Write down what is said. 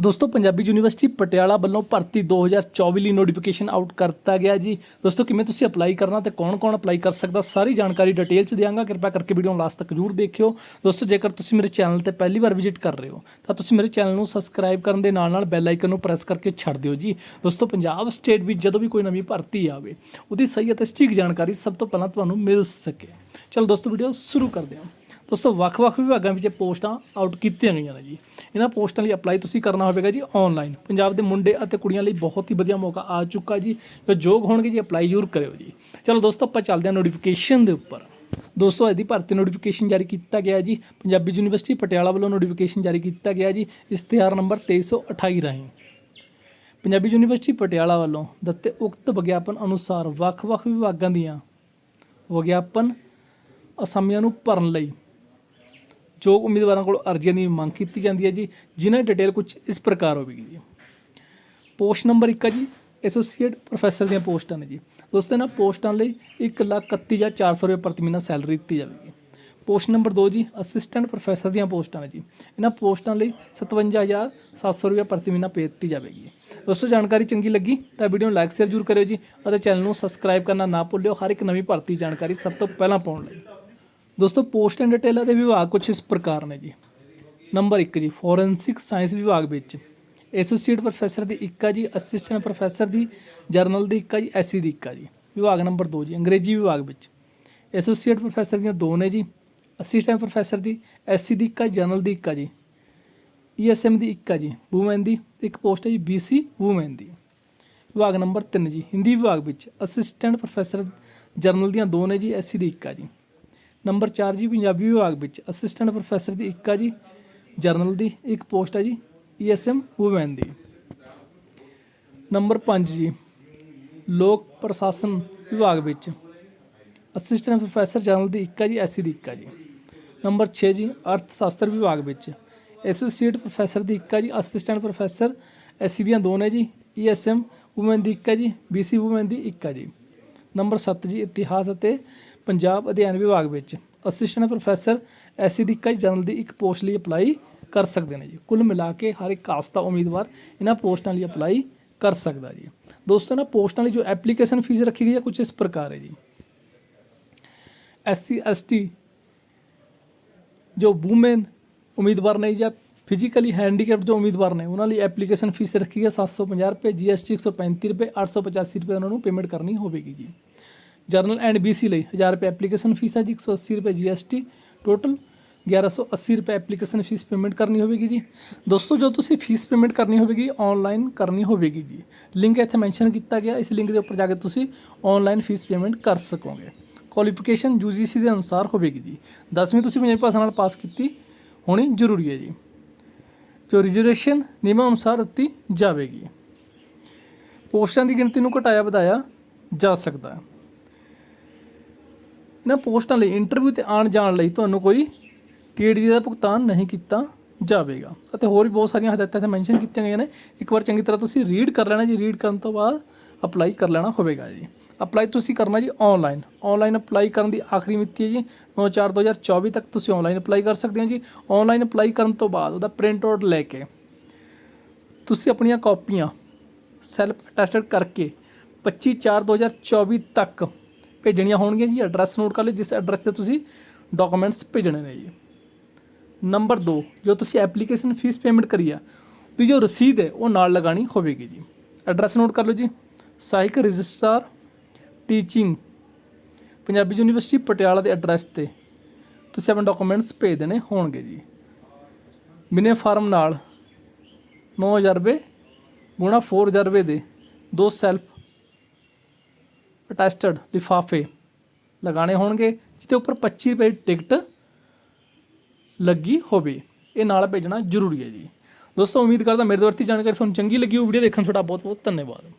ਦੋਸਤੋ, ਪੰਜਾਬੀ ਯੂਨੀਵਰਸਿਟੀ ਪਟਿਆਲਾ ਵੱਲੋਂ ਭਰਤੀ 2024 ਲਈ ਨੋਟੀਫਿਕੇਸ਼ਨ ਆਊਟ ਕਰਤਾ ਗਿਆ ਜੀ। ਦੋਸਤੋ, ਕਿਵੇਂ ਤੁਸੀਂ ਅਪਲਾਈ ਕਰਨਾ ਤੇ ਕੌਣ-ਕੌਣ ਅਪਲਾਈ ਕਰ ਸਕਦਾ, ਸਾਰੀ ਜਾਣਕਾਰੀ ਡਿਟੇਲ ਚ ਦਿਆਂਗਾ। ਕਿਰਪਾ ਕਰਕੇ ਵੀਡੀਓ ਨੂੰ ਲਾਸਟ ਤੱਕ ਜ਼ਰੂਰ ਦੇਖਿਓ। ਦੋਸਤੋ, ਜੇਕਰ ਤੁਸੀਂ ਮੇਰੇ ਚੈਨਲ ਤੇ ਪਹਿਲੀ ਵਾਰ ਵਿਜ਼ਿਟ ਕਰ ਰਹੇ ਹੋ, ਤਾਂ ਤੁਸੀਂ ਮੇਰੇ ਚੈਨਲ ਨੂੰ ਸਬਸਕ੍ਰਾਈਬ ਕਰਨ ਦੇ ਨਾਲ ਨਾਲ ਬੈਲ ਆਈਕਨ ਨੂੰ ਪ੍ਰੈਸ ਕਰਕੇ ਛੱਡ ਦਿਓ ਜੀ। ਦੋਸਤੋ, ਪੰਜਾਬ ਸਟੇਟ ਵਿੱਚ ਜਦੋਂ ਵੀ ਕੋਈ ਨਵੀਂ ਭਰਤੀ ਆਵੇ, ਉਹਦੀ ਸਹੀ ਅਤੇ ਸਟੀਕ ਜਾਣਕਾਰੀ ਸਭ ਤੋਂ ਪਹਿਲਾਂ ਤੁਹਾਨੂੰ ਮਿਲ ਸਕੇ। ਚਲੋ ਦੋਸਤੋ ਵੀਡੀਓ ਸ਼ੁਰੂ ਕਰਦੇ ਹਾਂ। ਦੋਸਤੋ, ਵੱਖ-ਵੱਖ ਵਿਭਾਗਾਂ ਵਿੱਚ ਪੋਸਟਾਂ ਆਊਟ ਕੀਤੀਆਂ ਗਈਆਂ ਨੇ ਜੀ। ਇਹਨਾਂ ਪੋਸਟਾਂ ਲਈ ਅਪਲਾਈ ਤੁਸੀਂ ਕਰਨਾ ਹੋਵੇਗਾ ਜੀ ਆਨਲਾਈਨ ਪੰਜਾਬ ਦੇ ਮੁੰਡੇ ਅਤੇ ਕੁੜੀਆਂ ਲਈ ਬਹੁਤ ਹੀ ਵਧੀਆ ਮੌਕਾ ਆ ਚੁੱਕਾ ਜੀ। ਜੋ ਯੋਗ ਹੋਣਗੇ ਜੀ ਅਪਲਾਈ ਜ਼ਰੂਰ ਕਰਿਓ ਜੀ। ਚਲੋ ਦੋਸਤੋ, ਆਪਾਂ ਚੱਲਦੇ ਹਾਂ ਨੋਟੀਫਿਕੇਸ਼ਨ ਦੇ ਉੱਪਰ। ਦੋਸਤੋ ਅੱਜ ਦੀ ਭਰਤੀ ਨੋਟੀਫਿਕੇਸ਼ਨ ਜਾਰੀ ਕੀਤਾ ਗਿਆ ਜੀ। ਪੰਜਾਬੀ ਯੂਨੀਵਰਸਿਟੀ ਪਟਿਆਲਾ ਵੱਲੋਂ ਨੋਟੀਫਿਕੇਸ਼ਨ ਜਾਰੀ ਕੀਤਾ ਗਿਆ ਜੀ। ਇਸ਼ਤਿਹਾਰ ਨੰਬਰ 2328 ਰਾਹੀਂ। ਪੰਜਾਬੀ ਯੂਨੀਵਰਸਿਟੀ ਪਟਿਆਲਾ ਵੱਲੋਂ ਦਿੱਤੇ ਉਕਤ ਵਿਗਿਆਪਨ ਅਨੁਸਾਰ ਵੱਖ-ਵੱਖ ਵਿਭਾਗਾਂ ਦੀਆਂ ਵਿਗਿਆਪਨ ਅਸਾਮੀਆਂ ਨੂੰ ਭਰਨ ਲਈ ਜੋ ਉਮੀਦਵਾਰਾਂ ਕੋਲ ਅਰਜ਼ੀਆਂ ਦੀ ਮੰਗ ਕੀਤੀ ਜਾਂਦੀ ਹੈ ਜੀ, ਜਿਨ੍ਹਾਂ ਦੀ ਡਿਟੇਲ ਕੁਝ ਇਸ ਪ੍ਰਕਾਰ ਹੋਵੇਗੀ ਜੀ। ਪੋਸਟ ਨੰਬਰ 1 ਹੈ ਜੀ ਐਸੋਸੀਏਟ ਪ੍ਰੋਫੈਸਰ ਦੀਆਂ ਪੋਸਟਾਂ ਨੇ ਜੀ। ਦੋਸਤੋ, ਇਹਨਾਂ ਪੋਸਟਾਂ ਲਈ 131400 ਰੁਪਏ ਪ੍ਰਤੀ ਮਹੀਨਾ ਸੈਲਰੀ ਦਿੱਤੀ ਜਾਵੇਗੀ। ਪੋਸਟ ਨੰਬਰ 2 ਜੀ ਅਸਿਸਟੈਂਟ ਪ੍ਰੋਫੈਸਰ ਦੀਆਂ ਪੋਸਟਾਂ ਨੇ ਜੀ। ਇਹਨਾਂ ਪੋਸਟਾਂ ਲਈ 57700 ਰੁਪਏ ਪ੍ਰਤੀ ਮਹੀਨਾ ਪੇ ਦਿੱਤੀ ਜਾਵੇਗੀ। ਦੋਸਤੋ, ਜਾਣਕਾਰੀ ਚੰਗੀ ਲੱਗੀ ਤਾਂ ਵੀਡੀਓ ਨੂੰ ਲਾਈਕ ਸ਼ੇਅਰ ਜ਼ਰੂਰ ਕਰਿਓ ਜੀ ਅਤੇ ਚੈਨਲ ਨੂੰ ਸਬਸਕ੍ਰਾਈਬ ਕਰਨਾ ਨਾ ਭੁੱਲਿਓ। ਹਰ ਇੱਕ ਨਵੀਂ ਭਰਤੀ ਜਾਣਕਾਰੀ ਸਭ ਤੋਂ ਪਹਿਲਾਂ ਪਾਉਣ ਲਈ। ਦੋਸਤੋ ਪੋਸਟ ਐਂਡ ਡਿਟੇਲਾਂ ਦੇ ਵਿਭਾਗ ਕੁਝ ਇਸ ਪ੍ਰਕਾਰ ਨੇ ਜੀ। ਨੰਬਰ 1 ਜੀ ਫੋਰੈਂਸਿਕ ਸਾਇੰਸ ਵਿਭਾਗ ਵਿੱਚ। ਐਸੋਸੀਏਟ ਪ੍ਰੋਫੈਸਰ ਦੀ ਇੱਕ ਆ ਜੀ ਅਸਿਸਟੈਂਟ ਪ੍ਰੋਫੈਸਰ ਦੀ ਜਰਨਲ ਦੀ ਇੱਕ ਆ ਜੀ ਐਸਸੀ ਦੀ ਇੱਕ ਆ ਜੀ। ਵਿਭਾਗ ਨੰਬਰ 2 ਜੀ, ਅੰਗਰੇਜ਼ੀ ਵਿਭਾਗ ਵਿੱਚ। ਐਸੋਸੀਏਟ ਪ੍ਰੋਫੈਸਰ ਦੀਆਂ ਦੋ ਨੇ ਜੀ ਅਸਿਸਟੈਂਟ ਪ੍ਰੋਫੈਸਰ ਦੀ ਐਸਸੀ ਦੀ ਇੱਕ ਆ ਜਰਨਲ ਦੀ ਇੱਕ ਆ ਜੀ। ਈਐਸਐਮ ਦੀ ਇੱਕ ਆ ਜੀ ਵੂਮੈਨ ਦੀ, ਇੱਕ ਪੋਸਟ ਹੈ ਜੀ ਬੀਸੀ ਵੂਮੈਨ ਦੀ। ਵਿਭਾਗ ਨੰਬਰ 3 ਜੀ ਹਿੰਦੀ ਵਿਭਾਗ ਵਿੱਚ ਅਸਿਸਟੈਂਟ ਪ੍ਰੋਫੈਸਰ ਜਰਨਲ ਦੀਆਂ ਦੋ ਨੇ ਜੀ ਐਸਸੀ ਦੀ ਇੱਕ ਆ ਜੀ। ਨੰਬਰ 4 ਜੀ, ਪੰਜਾਬੀ ਵਿਭਾਗ ਵਿੱਚ ਅਸਿਸਟੈਂਟ ਪ੍ਰੋਫੈਸਰ ਦੀ ਇੱਕ ਆ ਜੀ ਜਰਨਲ ਦੀ ਇੱਕ ਪੋਸਟ ਆ ਜੀ ਈਐਸਐਮ ਵੂਮੈਨ ਦੀ। ਨੰਬਰ 5 ਜੀ, ਲੋਕ ਪ੍ਰਸ਼ਾਸਨ ਵਿਭਾਗ ਵਿੱਚ ਅਸਿਸਟੈਂਟ ਪ੍ਰੋਫੈਸਰ ਜਰਨਲ ਦੀ ਇੱਕ ਆ ਜੀ ਐਸਸੀ ਦੀ ਇੱਕ ਆ ਜੀ। ਨੰਬਰ 6 ਜੀ ਅਰਥ ਸ਼ਾਸਤਰ ਵਿਭਾਗ ਵਿੱਚ ਐਸੋਸੀਏਟ ਪ੍ਰੋਫੈਸਰ ਦੀ ਇੱਕ ਆ ਜੀ ਅਸਿਸਟੈਂਟ ਪ੍ਰੋਫੈਸਰ ਐਸਸੀ ਦੀਆਂ ਦੋ ਨੇ ਜੀ ਈਐਸਐਮ ਵੂਮੈਨ ਦੀ ਇੱਕ ਆ ਜੀ ਬੀਸੀ ਵੂਮੈਨ ਦੀ ਇੱਕ ਆ ਜੀ। ਨੰਬਰ 7 ਜੀ, ਇਤਿਹਾਸ ਅਤੇ ਪੰਜਾਬ ਅਧਿਐਨ ਵਿਭਾਗ ਵਿੱਚ ਅਸਿਸਟੈਂਟ ਪ੍ਰੋਫੈਸਰ ਐਸਸੀ ਦੀ ਇੱਕ ਜਨਰਲ ਦੀ ਇੱਕ ਪੋਸਟ ਲਈ ਅਪਲਾਈ ਕਰ ਸਕਦੇ ਨੇ ਜੀ। ਕੁੱਲ ਮਿਲਾ ਕੇ ਹਰ ਇੱਕ ਕਾਸਤਾ ਉਮੀਦਵਾਰ ਇਹਨਾਂ ਪੋਸਟਾਂ ਲਈ ਅਪਲਾਈ ਕਰ ਸਕਦਾ ਜੀ। ਦੋਸਤੋ, ਇਹਨਾਂ ਪੋਸਟਾਂ ਲਈ ਜੋ ਐਪਲੀਕੇਸ਼ਨ ਫੀਸ ਰੱਖੀ ਗਈ ਹੈ ਕੁਝ ਇਸ ਪ੍ਰਕਾਰ ਹੈ ਜੀ। ਐਸਸੀ, ਐਸਟੀ ਜੋ ਵੂਮਨ ਉਮੀਦਵਾਰ ਨੇ ਜਾਂ ਫਿਜ਼ੀਕਲੀ ਹੈਂਡੀਕੈਪ ਜੋ ਉਮੀਦਵਾਰ ਨੇ, ਉਹਨਾਂ ਲਈ ਐਪਲੀਕੇਸ਼ਨ ਫੀਸ ਰੱਖੀ ਹੈ 750 ਰੁਪਏ ਜੀਐਸਟੀ 135 ਰੁਪਏ 885 ਰੁਪਏ ਉਹਨਾਂ ਨੂੰ ਪੇਮੈਂਟ ਕਰਨੀ ਹੋਵੇਗੀ ਜੀ। ਜਰਨਲ ਐਂਡ ਬੀਸੀ ਲਈ 1000 ਰੁਪਏ ਐਪਲੀਕੇਸ਼ਨ ਫੀਸ ਹੈ ਜੀ 180 ਰੁਪਏ ਜੀਐਸਟੀ ਟੋਟਲ 1180 ਰੁਪਏ ਐਪਲੀਕੇਸ਼ਨ ਫੀਸ ਪੇਮੈਂਟ ਕਰਨੀ ਹੋਵੇਗੀ ਜੀ। ਦੋਸਤੋ, ਜੋ ਤੁਸੀਂ ਫੀਸ ਪੇਮੈਂਟ ਕਰਨੀ ਹੋਵੇਗੀ ਆਨਲਾਈਨ ਕਰਨੀ ਹੋਵੇਗੀ ਜੀ। ਲਿੰਕ ਇੱਥੇ ਮੈਂਸ਼ਨ ਕੀਤਾ ਗਿਆ, ਇਸ ਲਿੰਕ ਦੇ ਉੱਪਰ ਜਾ ਕੇ ਤੁਸੀਂ ਆਨਲਾਈਨ ਫੀਸ ਪੇਮੈਂਟ ਕਰ ਸਕੋਗੇ। ਕੁਆਲੀਫਿਕੇਸ਼ਨ ਯੂਜੀਸੀ ਦੇ ਅਨੁਸਾਰ ਹੋਵੇਗੀ ਜੀ। 10ਵੀਂ ਤੁਸੀਂ ਪੰਜਾਬੀ ਭਾਸ਼ਾ ਨਾਲ ਪਾਸ ਕੀਤੀ ਹੋਣੀ ਜ਼ਰੂਰੀ ਹੈ ਜੀ। ਜੋ ਰਿਜ਼ਰਵੇਸ਼ਨ ਨਿਯਮਾਂ ਅਨੁਸਾਰ ਦਿੱਤੀ ਜਾਵੇਗੀ। ਪੋਸਟਾਂ ਦੀ ਗਿਣਤੀ ਨੂੰ ਘਟਾਇਆ ਵਧਾਇਆ ਜਾ ਸਕਦਾ ਹੈ। ਇਹਨਾਂ ਪੋਸਟਾਂ ਲਈ ਇੰਟਰਵਿਊ ਤੇ ਆਉਣ ਜਾਣ ਲਈ ਤੁਹਾਨੂੰ ਕੋਈ ਟੀਡੀ ਦਾ ਭੁਗਤਾਨ ਨਹੀਂ ਕੀਤਾ ਜਾਵੇਗਾ। ਅਤੇ ਹੋਰ ਵੀ ਬਹੁਤ ਸਾਰੀਆਂ ਹਦਾਇਤਾਂ ਇੱਥੇ ਮੈਂਸ਼ਨ ਕੀਤੀਆਂ ਗਈਆਂ ਨੇ। ਇੱਕ ਵਾਰ ਚੰਗੀ ਤਰ੍ਹਾਂ ਤੁਸੀਂ ਰੀਡ ਕਰ ਲੈਣਾ ਜੀ। ਰੀਡ ਕਰਨ ਤੋਂ ਬਾਅਦ ਅਪਲਾਈ ਕਰ ਲੈਣਾ ਹੋਵੇਗਾ ਜੀ। ਅਪਲਾਈ ਤੁਸੀਂ ਕਰਨਾ ਜੀ ਆਨਲਾਈਨ ਆਨਲਾਈਨ ਅਪਲਾਈ ਕਰਨ ਦੀ ਆਖਰੀ ਮਿਤੀ ਹੈ ਜੀ। 9/4/2024 ਤੱਕ ਤੁਸੀਂ ਆਨਲਾਈਨ ਅਪਲਾਈ ਕਰ ਸਕਦੇ ਹੋ ਜੀ। ਆਨਲਾਈਨ ਅਪਲਾਈ ਕਰਨ ਤੋਂ ਬਾਅਦ ਉਹਦਾ ਪ੍ਰਿੰਟ ਆਊਟ ਲੈ ਕੇ ਤੁਸੀਂ ਆਪਣੀਆਂ ਕਾਪੀਆਂ ਸੈਲਫ ਅਟੈਸਟਡ ਕਰਕੇ 25/4/2024 ਤੱਕ ਭੇਜਣੀਆਂ ਹੋਣਗੀਆਂ ਜੀ ਐਡਰੈਸ ਨੋਟ ਕਰ ਲਓ, ਜਿਸ ਐਡਰੈਸ ਤੇ ਤੁਸੀਂ ਡਾਕੂਮੈਂਟਸ ਭੇਜਣੇ ਨੇ ਜੀ। ਨੰਬਰ 2 ਜੋ ਤੁਸੀਂ ਐਪਲੀਕੇਸ਼ਨ ਫੀਸ ਪੇਮੈਂਟ ਕਰੀ ਆ ਦੀ ਜੋ ਰਸੀਦ ਹੈ, ਉਹ ਨਾਲ ਲਗਾਣੀ ਹੋਵੇਗੀ ਜੀ। ਐਡਰੈਸ ਨੋਟ ਕਰ ਲਓ ਜੀ। ਸਹਾਇਕ registrar teaching Punjabi university Patiala ਦੇ ਐਡਰੈਸ ਤੇ ਤੁਸੀਂ ਆਪਣੇ ਡਾਕੂਮੈਂਟਸ ਭੇਜ ਦੇਣੇ ਹੋਣਗੇ ਜੀ। ਬਿਨੇ ਫਾਰਮ ਨਾਲ 9000 ਰੁਪਏ ਗੁਣਾ 4000 ਰੁਪਏ ਦੇ ਦੋ ਸੈਲਫ ਅਟੈਸਟਡ ਲਿਫਾਫੇ ਲਗਾਣੇ ਹੋਣਗੇ, ਜਿਹਦੇ ਉੱਪਰ 25 ਰੁਪਏ ਟਿਕਟ ਲੱਗੀ ਹੋਵੇ। ਇਹ ਨਾਲ ਭੇਜਣਾ ਜ਼ਰੂਰੀ ਹੈ ਜੀ। ਦੋਸਤੋ, ਉਮੀਦ ਕਰਦਾ ਮੇਰੇ ਦੁਆਰਾ ਦਿੱਤੀ ਜਾਣਕਾਰੀ ਤੁਹਾਨੂੰ ਚੰਗੀ ਲੱਗੀ ਹੋ ਵੀਡੀਓ ਦੇਖਣ ਤੁਹਾਡਾ ਬਹੁਤ ਬਹੁਤ ਧੰਨਵਾਦ।